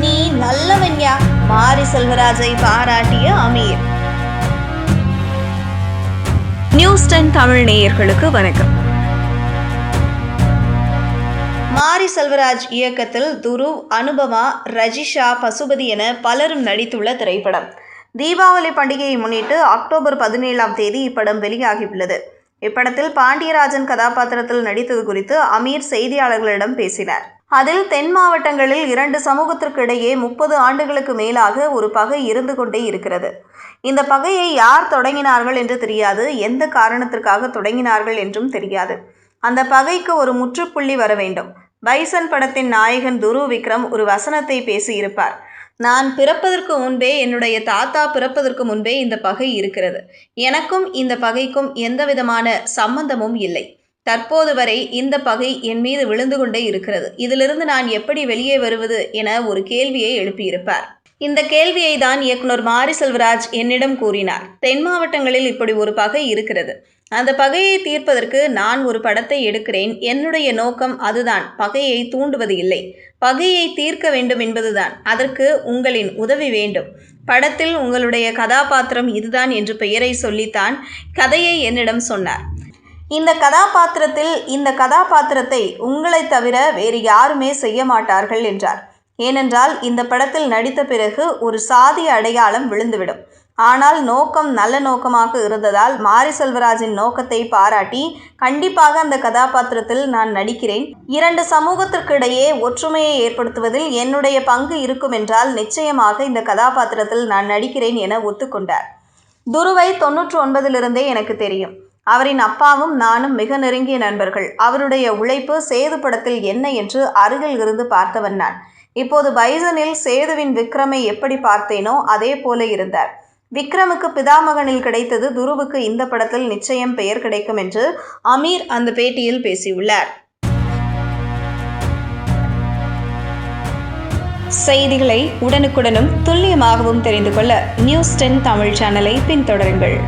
நீ நல்லவன்யா மாரி செல்வராஜை பாராட்டிய அமீர். நியூஸ் டென் தமிழ் நேயர்களுக்கு வணக்கம். மாரி செல்வராஜ் இயக்கத்தில் துருவ் அனுபமா ரஜிஷா பசுபதி என பலரும் நடித்துள்ள திரைப்படம். தீபாவளி பண்டிகையை முன்னிட்டு அக்டோபர் பதினேழாம் தேதி இப்படம் வெளியாகியுள்ளது. இப்படத்தில் பாண்டியராஜன் கதாபாத்திரத்தில் நடித்தது குறித்து அமீர் செய்தியாளர்களிடம் பேசினார். அதில் தென் மாவட்டங்களில் இரண்டு சமூகத்திற்கு இடையே முப்பது ஆண்டுகளுக்கு மேலாக ஒரு பகை இருந்து கொண்டே இருக்கிறது. இந்த பகையை யார் தொடங்கினார்கள் என்று தெரியாது. எந்த காரணத்திற்காக தொடங்கினார்கள் என்றும் தெரியாது. அந்த பகைக்கு ஒரு முற்றுப்புள்ளி வர வேண்டும். பைசன் படத்தின் நாயகன் துரு விக்ரம் ஒரு வசனத்தை பேசியிருப்பார். நான் பிறப்பதற்கு முன்பே என்னுடைய தாத்தா பிறப்பதற்கு முன்பே இந்த பகை இருக்கிறது. எனக்கும் இந்த பகைக்கும் எந்த விதமான சம்பந்தமும் இல்லை. தற்போது வரை இந்த பகை என் மீது விழுந்து கொண்டே இருக்கிறது. இதிலிருந்து நான் எப்படி வெளியே வருவது என ஒரு கேள்வியை எழுப்பியிருப்பார். இந்த கேள்வியை தான் இயக்குனர் மாரி செல்வராஜ் என்னிடம் கூறினார். தென் மாவட்டங்களில் இப்படி ஒரு பகை இருக்கிறது. அந்த பகையை தீர்ப்பதற்கு நான் ஒரு படத்தை எடுக்கிறேன். என்னுடைய நோக்கம் அதுதான். பகையை தூண்டுவது இல்லை. பகையை தீர்க்க வேண்டும் என்பதுதான். அதற்கு உங்களின் உதவி வேண்டும். படத்தில் உங்களுடைய கதாபாத்திரம் இதுதான் என்று பெயரை சொல்லித்தான் கதையை என்னிடம் சொன்னார். இந்த கதாபாத்திரத்தில் இந்த கதாபாத்திரத்தை உங்களைத் தவிர வேறு யாருமே செய்ய மாட்டார்கள் என்றார். ஏனென்றால் இந்த படத்தில் நடித்த பிறகு ஒரு சாதி அடையாளம் விழுந்துவிடும். ஆனால் நோக்கம் நல்ல நோக்கமாக இருந்ததால் மாரி செல்வராஜின் நோக்கத்தை பாராட்டி கண்டிப்பாக அந்த கதாபாத்திரத்தில் நான் நடிக்கிறேன். இரண்டு சமூகத்திற்கிடையே ஒற்றுமையை ஏற்படுத்துவதில் என்னுடைய பங்கு இருக்கும் என்றால் நிச்சயமாக இந்த கதாபாத்திரத்தில் நான் நடிக்கிறேன் என ஒத்துக்கொண்டார். துருவை தொன்னூற்று ஒன்பதிலிருந்தே எனக்கு தெரியும். அவரின் அப்பாவும் நானும் மிக நெருங்கிய நண்பர்கள். அவருடைய உழைப்பு சேது படத்தில் என்ன என்று அருகில் இருந்து பார்த்தவன் நான். இப்போது பைசனில் சேதுவின் விக்ரமை எப்படி பார்த்தேனோ அதே போல இருந்தார். விக்ரமுக்கு பிதாமகனில் கிடைத்தது துருவுக்கு இந்த படத்தில் நிச்சயம் பெயர் கிடைக்கும் என்று அமீர் அந்த பேட்டியில் பேசியுள்ளார். செய்திகளை உடனுக்குடனும் துல்லியமாகவும் தெரிந்து கொள்ள நியூஸ் டென் தமிழ் சேனலை பின்தொடருங்கள்.